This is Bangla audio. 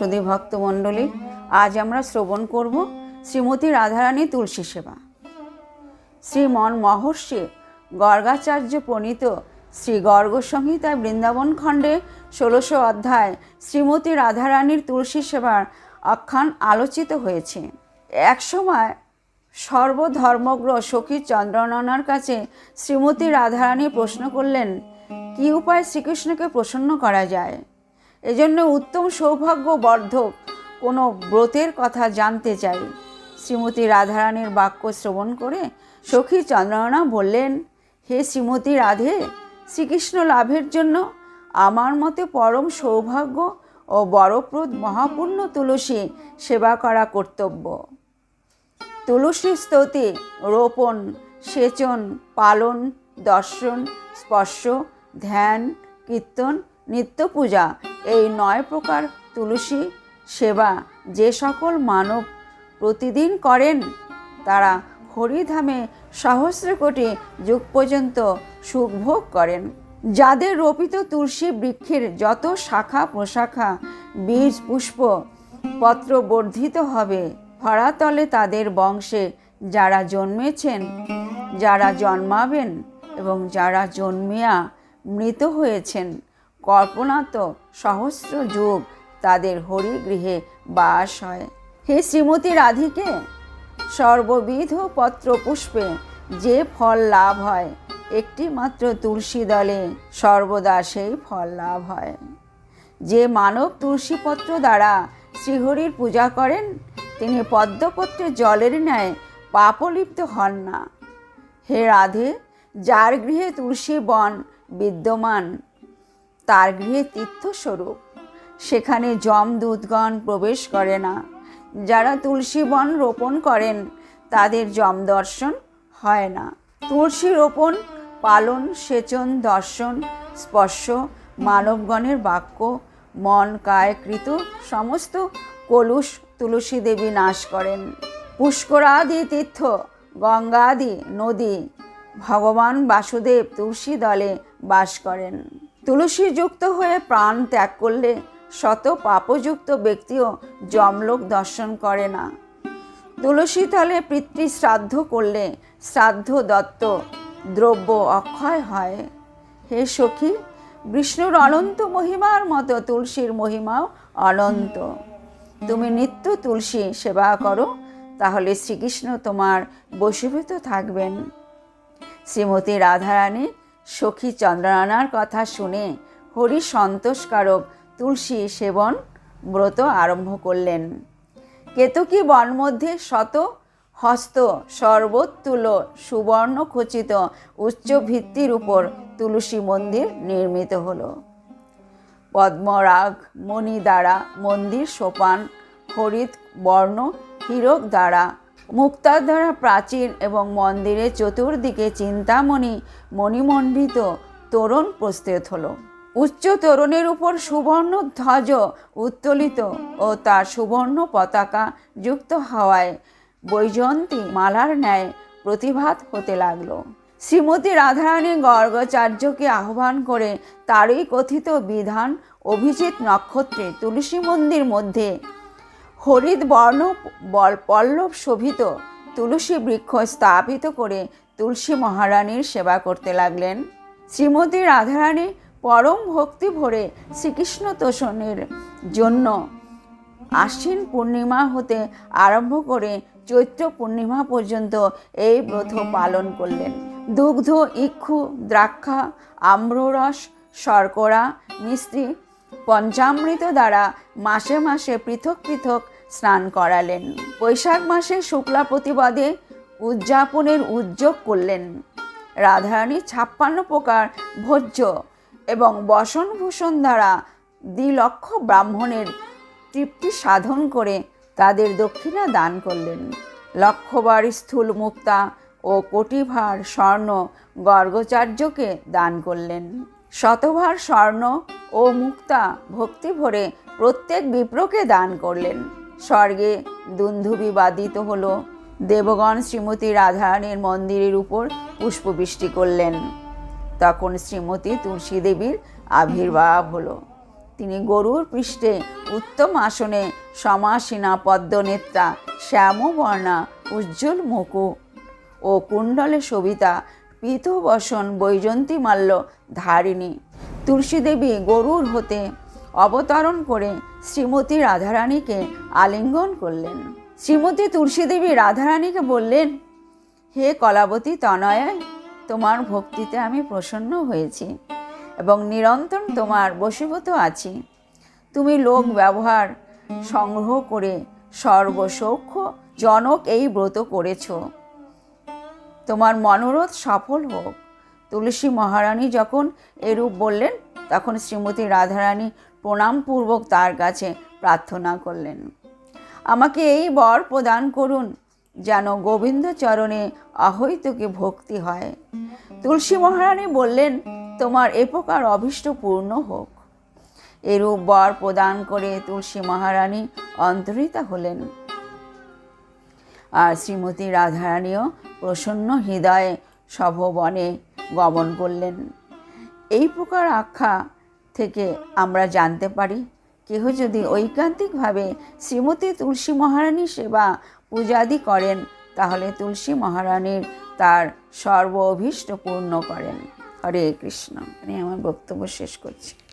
সুধী ভক্তমণ্ডলী, আজ আমরা শ্রবণ করব শ্রীমতী রাধারানী তুলসী সেবা। শ্রীমন মহর্ষি গর্গাচার্য প্রণীত শ্রী গর্গ সংহিতায় বৃন্দাবন খণ্ডে ষোলোশো অধ্যায় শ্রীমতী রাধারানীর তুলসী সেবার আখ্যান আলোচিত হয়েছে। একসময় সর্বধর্মগ্র সখী চন্দ্রননার কাছে শ্রীমতী রাধারানী প্রশ্ন করলেন, কী উপায় শ্রীকৃষ্ণকে প্রসন্ন করা যায়? এজন্য উত্তম সৌভাগ্য বর্ধক কোনো ব্রতের কথা জানতে চাই। শ্রীমতী রাধারানীর বাক্য শ্রবণ করে সখী চন্দ্রনা বললেন, হে শ্রীমতী রাধে, শ্রীকৃষ্ণ লাভের জন্য আমার মতে পরম সৌভাগ্য ও বরপ্রদ মহাপূর্ণ তুলসী সেবা করা কর্তব্য। তুলসী স্তুতি, রোপণ, সেচন, পালন, দর্শন, স্পর্শ, ধ্যান, কীর্তন নিত্য পূজা এই নয় প্রকার তুলসী সেবা যে সকল মানব প্রতিদিন করেন, তারা হরিধামে সহস্র কোটি যুগ পর্যন্ত সুখভোগ করেন। যাদের রোপিত তুলসী বৃক্ষের যত শাখা প্রশাখা, বীজ পুষ্প পত্র বর্ধিত হবে ধরাতলে তাদের বংশে যারা জন্মেছেন, যারা জন্মাবেন এবং যারা জন্মিয়া মৃত হয়েছেন। কল্পনাত সহস্র যুগ তাদের হরিগৃহে বাস হয়। হে শ্রীমতী রাধিকে, সর্ববিধ পত্র পুষ্পে যে ফল লাভ হয়, একটি মাত্র তুলসী দলে সর্বদা সেই ফল লাভ হয়। যে মানব তুলসীপত্র দ্বারা শ্রীহরির পূজা করেন, তিনি পদ্মপত্রে জলের ন্যায় পাপলিপ্ত হন না। হে রাধে, যার গৃহে তুলসী বন বিদ্যমান তার গৃহে তীর্থস্বরূপ। সেখানে যম দূতগণ প্রবেশ করে না। যারা তুলসী বন রোপণ করেন, তাদের যম দর্শন হয় না। তুলসী রোপণ, পালন, সেচন, দর্শন, স্পর্শ, মানবগণের বাক্য, মন, কায়, কৃত, সমস্ত কলুষ তুলসী দেবী নাশ করেন। পুষ্করাদি তীর্থ, গঙ্গাদি নদী, ভগবান বাসুদেব তুলসী দলে বাস করেন। তুলসী যুক্ত হয়ে প্রাণ ত্যাগ করলে শত পাপযুক্ত ব্যক্তিও যমলোক দর্শন করে না। তুলসী তলে পিতৃ শ্রাদ্ধ করলে শ্রাদ্ধ দত্ত দ্রব্য অক্ষয় হয়। হে সখী, বিষ্ণুর অনন্ত মহিমার মতো তুলসীর মহিমাও অনন্ত। তুমি নিত্য তুলসী সেবা করো, তাহলে শ্রীকৃষ্ণ তোমার বশীভূত থাকবেন। শ্রীমতী রাধারানী সখী চন্দ্রনানার কথা শুনে হরি সন্তোষকারক তুলসী সেবন ব্রত আরম্ভ করলেন। কেতকী বন মধ্যে শত হস্ত সর্বোত্তুল সুবর্ণ খচিত উচ্চ ভিত্তির উপর তুলসী মন্দির নির্মিত হল। পদ্মরাগ মণি দ্বারা মন্দির সোপান হরিত বর্ণ, হীরক দ্বারা মুক্তার দ্বারা প্রাচীর এবং মন্দিরের চতুর্দিকে চিন্তামণি মণিমণ্ডিত তোরণ প্রস্তুত হলো। উচ্চ তোরণের উপর সুবর্ণ ধ্বজ উত্তোলিত ও তার সুবর্ণ পতাকা যুক্ত হওয়ায় বৈজয়ন্তী মালার ন্যায় প্রতিভাত হতে লাগল। শ্রীমতী রাধারানী গর্গাচার্যকে আহ্বান করে তারই কথিত বিধান অভিজিৎ নক্ষত্রে তুলসী মন্দির মধ্যে হরিদ বর্ণ পল্লব শোভিত তুলসী বৃক্ষ স্থাপিত করে তুলসী মহারানীর সেবা করতে লাগলেন। শ্রীমতী রাধারানী পরম ভক্তি ভরে শ্রীকৃষ্ণ তোষণের জন্য আশ্বিন পূর্ণিমা হতে আরম্ভ করে চৈত্র পূর্ণিমা পর্যন্ত এই ব্রত পালন করলেন। দুগ্ধ, ইক্ষু, দ্রাক্ষা, আম্ররস, শর্করা মিস্ত্রি পঞ্চামৃত দ্বারা মাসে মাসে পৃথক পৃথক স্নান করালেন। বৈশাখ মাসে শুক্লা প্রতিবাদে উদযাপনের উদ্যোগ করলেন। রাধারানী ছাপ্পান্ন প্রকার ভোজ্য এবং বসনভূষণ দ্বারা দ্বিলক্ষ ব্রাহ্মণের তৃপ্তি সাধন করে তাদের দক্ষিণা দান করলেন। লক্ষবার স্থূল মুক্তা ও কোটিভার স্বর্ণ গর্গচার্যকে দান করলেন। শতভার স্বর্ণ ও মুক্তা ভক্তি ভরে প্রত্যেক বিপ্রকে দান করলেন। স্বর্গে দুন্ধুবি বাদিত হলো। দেবগণ শ্রীমতী রাধারানীর মন্দিরের উপর পুষ্পবৃষ্টি করলেন। তখন শ্রীমতী তুলসী দেবীর আবির্ভাব হলো। তিনি গরুর পৃষ্ঠে উত্তম আসনে সমাসীনা পদ্মনেত্রা শ্যামবর্ণা, উজ্জ্বল মুকু ও কুণ্ডলে সবিতা পীতবসন বৈজন্তী মাল্য ধারিণী। তুলসী দেবী গরুর হতে অবতরণ করে শ্রীমতী রাধারানীকে আলিঙ্গন করলেন। শ্রীমতী তুলসী দেবী রাধারানীকে বললেন, হে কলাবতী তনয়ায় তোমার ভক্তিতে আমি প্রসন্ন হয়েছি এবং নিরন্তর তোমার বশীভূত আছি। তুমি লোক ব্যবহার সংগ্রহ করে সর্বসৌখ্য জনক এই ব্রত করেছ। তোমার মনোরথ সফল হোক। তুলসী মহারানী যখন এরূপ বললেন, তখন শ্রীমতী রাধারানী প্রণামপূর্বক তার কাছে প্রার্থনা করলেন। আমাকে এই বর প্রদান করুন, যেন গোবিন্দ চরণে অহৈতুকে ভক্তি হয়। তুলসী মহারানী বললেন, তোমার এ প্রকার অভীষ্ট পূর্ণ হোক। এরূপ বর প্রদান করে তুলসী মহারানী অন্তরিতা হলেন। আর শ্রীমতী রাধারানীও প্রসন্ন হৃদয়ে সভবনে গমন করলেন। এই প্রকার আখ্যা থেকে আমরা জানতে পারি, কেহ যদি ঐকান্তিকভাবে শ্রীমতী তুলসী মহারানী সেবা পূজাদি করেন, তাহলে তুলসী মহারানীর তার সর্ব অভীষ্ট পূর্ণ করেন। হরে কৃষ্ণ। আমি আমার বক্তব্য শেষ করছি।